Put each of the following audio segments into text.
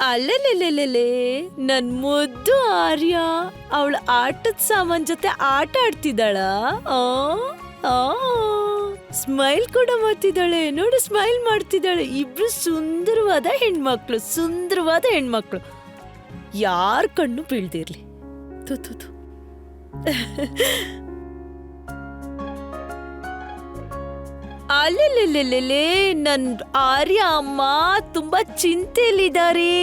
ಅಲ್ಲೆಲೆಲೆಲೆಲೆ ನನ್ ಮುದ್ದು ಆರ್ಯ. ಅವಳ ಆಟದ ಸಾಮಾನ್ ಜೊತೆ ಆಟ ಆಡ್ತಿದ್ದಾಳ. ಸ್ಮೈಲ್ ಕೂಡ ಮಾಡ್ತಿದ್ದಾಳೆ. ನೋಡು, ಸ್ಮೈಲ್ ಮಾಡ್ತಿದ್ದಾಳೆ. ಇಬ್ರು ಸುಂದರವಾದ ಹೆಣ್ಮಕ್ಳು ಸುಂದರವಾದ ಹೆಣ್ಮಕ್ಳು. ಯಾರ ಕಣ್ಣು ಬೀಳ್ದಿರ್ಲಿ. ತು ತು ತು ಅಲ್ಲೆಲೆಲೆಲೆಲೆ ನನ್ ಆರ್ಯ ಅಮ್ಮ ತುಂಬಾ ಚಿಂತೆಯಲ್ಲಿದ್ದಾರೆ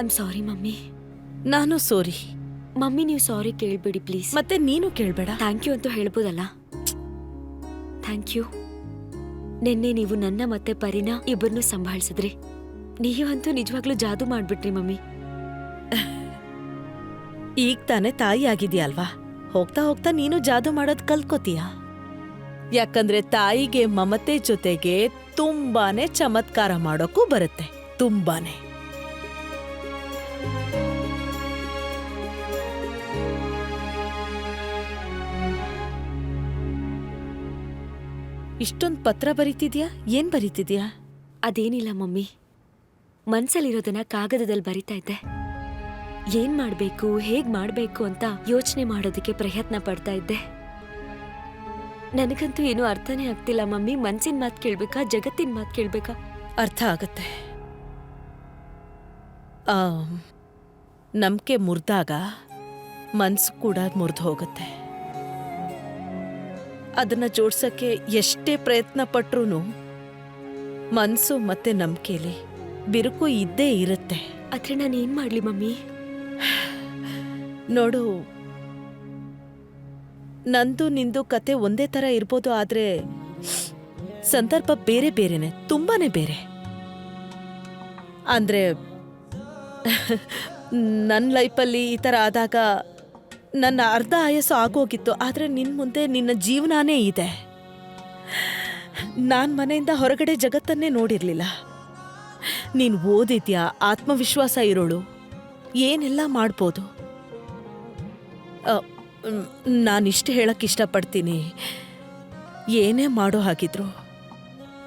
ಐಮ್ ಸಾರಿ ಮಮ್ಮಿ. ನಾನು ಸಾರಿ ಮಮ್ಮಿ ನೀವು ಸಾರಿ ಕೇಳ್ಬೇಡಿ ಪ್ಲೀಸ್ ಮತ್ತೆ ನೀನು ಕೇಳ್ಬೇಡ. ಥ್ಯಾಂಕ್ ಯು ಅಂತೂ ಹೇಳ್ಬೋದಲ್ಲ? ಥ್ಯಾಂಕ್ ಯು ನಿನ್ನೆ ನೀವು ನನ್ನ ಮತ್ತೆ ಪರಿನ ಇಬ್ಬರನ್ನೂ ಸಂಭಾಳಿಸಿದ್ರಿ. ನೀವಂತೂ ನಿಜವಾಗ್ಲೂ ಜಾದೂ ಮಾಡ್ಬಿಟ್ರಿ ಮಮ್ಮಿ. ಈಗ ತಾನೇ ತಾಯಿ ಆಗಿದ್ಯಲ್ವಾ ಹೋಗ್ತಾ ಹೋಗ್ತಾ ನೀನು ಜಾದು ಮಾಡೋದ್ ಕಲ್ಕೋತೀಯ ಯಾಕಂದ್ರೆ ತಾಯಿಗೆ ಮಮತೆ ಜೊತೆಗೆ ತುಂಬಾನೇ ಚಮತ್ಕಾರ ಮಾಡೋಕ್ಕೂ ಬರುತ್ತೆ, ತುಂಬಾನೇ. ಇಷ್ಟೊಂದು ಪತ್ರ ಬರೀತಿದ್ಯಾ? ಏನ್ ಬರೀತಿದ್ಯಾ? ಅದೇನಿಲ್ಲ ಮಮ್ಮಿ. ಮನ್ಸಲ್ಲಿರೋದನ್ನ ಕಾಗದದಲ್ಲಿ ಬರಿತಾ ಇದ್ದೆ. ಏನ್ ಮಾಡ್ಬೇಕು ಹೇಗ್ ಮಾಡ್ಬೇಕು ಅಂತ ಯೋಚನೆ ಮಾಡೋದಕ್ಕೆ ಪ್ರಯತ್ನ ಪಡ್ತಾ ಇದ್ದೆ. ನನಗಂತೂ ಏನು ಅರ್ಥನೇ ಆಗ್ತಿಲ್ಲ ಮಮ್ಮಿ ಮನ್ಸಿನ ಮಾತು ಕೇಳ್ಬೇಕಾ ಜಗತ್ತಿನ ಮಾತು ಕೇಳ್ಬೇಕಾ? ಅರ್ಥ ಆಗತ್ತೆ. ನಂಬಿಕೆ ಮುರಿದಾಗ ಮನ್ಸು ಕೂಡ ಮುರಿದು ಹೋಗುತ್ತೆ. ಅದನ್ನ ಜೋಡ್ಸಕ್ಕೆ ಎಷ್ಟೇ ಪ್ರಯತ್ನ ಪಟ್ರೂ ಮನ್ಸು ಮತ್ತೆ ನಂಬಿಕೆಲಿ ಬಿರುಕು ಇದ್ದೇ ಇರುತ್ತೆ. ಆದ್ರೆ ನಾನು ಏನ್ ಮಾಡ್ಲಿ ಮಮ್ಮಿ? ನೋಡು, ನಂದು ನಿಂದು ಕತೆ ಒಂದೇ ತರ ಇರ್ಬೋದು, ಆದ್ರೆ ಸಂದರ್ಭ ಬೇರೆ ಬೇರೆನೆ, ತುಂಬಾನೇ ಬೇರೆ. ಅಂದ್ರೆ ನನ್ನ ಲೈಫಲ್ಲಿ ಈ ಥರ ಆದಾಗ ನನ್ನ ಅರ್ಧ ಆಯಸ್ಸು ಆಗೋಗಿತ್ತು, ಆದರೆ ನಿನ್ನ ಮುಂದೆ ನಿನ್ನ ಜೀವನಾನೇ ಇದೆ. ನಾನು ಮನೆಯಿಂದ ಹೊರಗಡೆ ಜಗತ್ತನ್ನೇ ನೋಡಿರಲಿಲ್ಲ. ನೀನು ಓದಿದ್ಯಾ, ಆತ್ಮವಿಶ್ವಾಸ ಇರೋಳು, ಏನೆಲ್ಲ ಮಾಡ್ಬೋದು? ನಾನಿಷ್ಟು ಹೇಳಕ್ಕೆ ಇಷ್ಟಪಡ್ತೀನಿ. ಏನೇ ಮಾಡೋ ಹಾಗಿದ್ರು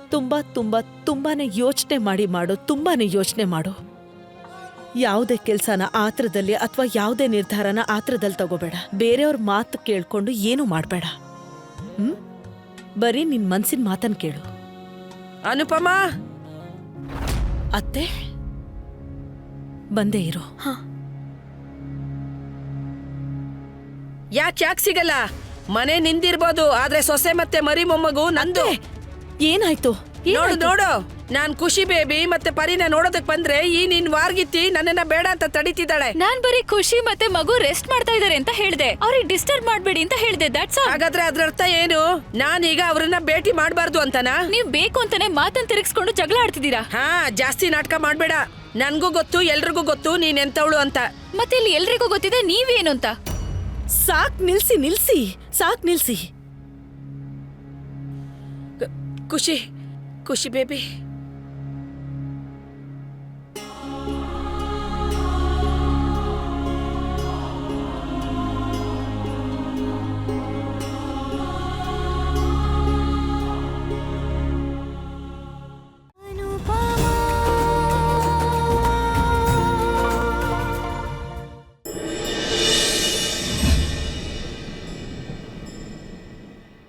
ತುಂಬ ತುಂಬ ತುಂಬಾನೇ ಯೋಚನೆ ಮಾಡಿ ಮಾಡು ತುಂಬಾನೇ ಯೋಚನೆ ಮಾಡು. ಯಾವುದೇ ಕೆಲಸನ ಆತ್ರದಲ್ಲಿ ಅಥವಾ ಯಾವುದೇ ನಿರ್ಧಾರನ ಆತ್ರದಲ್ಲಿ ತಗೋಬೇಡ. ಬೇರೆಯವ್ರ ಮಾತು ಕೇಳಿಕೊಂಡು ಏನು ಮಾಡಬೇಡ. ಹ್ಮ್? ಬರೀ ನಿನ್ ಮನ್ಸಿನ ಮಾತನ್ನು ಕೇಳು. ಅನುಪಮಾ! ಅತ್ತೆ? ಬಂದೇ ಇರು. ಹಾ. ಯಾಕೆ ಯಾಕೆ ಸಿಗಲ್ಲ? ಮನೆ ನಿಂದಿರ್ಬೋದು ಆದ್ರೆ ಸೊಸೆ ಮತ್ತೆ ಮರಿ ಮೊಮ್ಮಗು ನಂದು. ಏನಾಯ್ತು? ನೋಡು ನೋಡು. ನಾನ್ ಖುಷಿ ಬೇಬಿ ಮತ್ತೆ ಪರಿನ ನೋಡೋದಕ್ ಬಂದ್ರೆ ಈ ನಿನ್ ವಾರ್ಗಿತ್ತಿ ನನ್ನನ್ನ ಬೇಡ ಅಂತ ತಡಿತಿದ್ದಾಳೆ. ನಾನ್ ಬರೀ ಖುಷಿ ಮತ್ತೆ ಮಗು ರೆಸ್ಟ್ ಮಾಡ್ತಾ ಇದಾರೆ ಅಂತ ಹೇಳ್ದೆ. ಅವ್ರಿಗೆ ಡಿಸ್ಟರ್ಬ್ ಮಾಡ್ಬೇಡಿ ಅಂತ ಹೇಳ್ದೆ ದಟ್ಸ್ ಹಾಗಾದ್ರೆ ಅದ್ರ ಅರ್ಥ ಏನು? ನಾನೀಗ ಅವ್ರನ್ನ ಭೇಟಿ ಮಾಡ್ಬಾರ್ದು ಅಂತನಾ? ನೀವ್ ಬೇಕು ಅಂತಾನೆ ಮಾತನ್ ತಿರುಗಿಸ್ಕೊಂಡು ಜಗಳ ಆಡ್ತಿದ್ದೀರಾ? ಹಾ ಜಾಸ್ತಿ ನಾಟಕ ಮಾಡ್ಬೇಡ. ನನ್ಗೂ ಗೊತ್ತು ಎಲ್ರಿಗೂ ಗೊತ್ತು ನೀನ್ ಎಂತವಳು ಅಂತ. ಮತ್ತೆ ಇಲ್ಲಿ ಎಲ್ರಿಗೂ ಗೊತ್ತಿದೆ ನೀವೇನು ಅಂತ. ಸಾಕ್ ನಿಲ್ಸಿ ನಿಲ್ಸಿ ಸಾಕ್ ನಿಲ್ಸಿ ಖುಷಿ ಖುಷಿ ಬೇಬಿ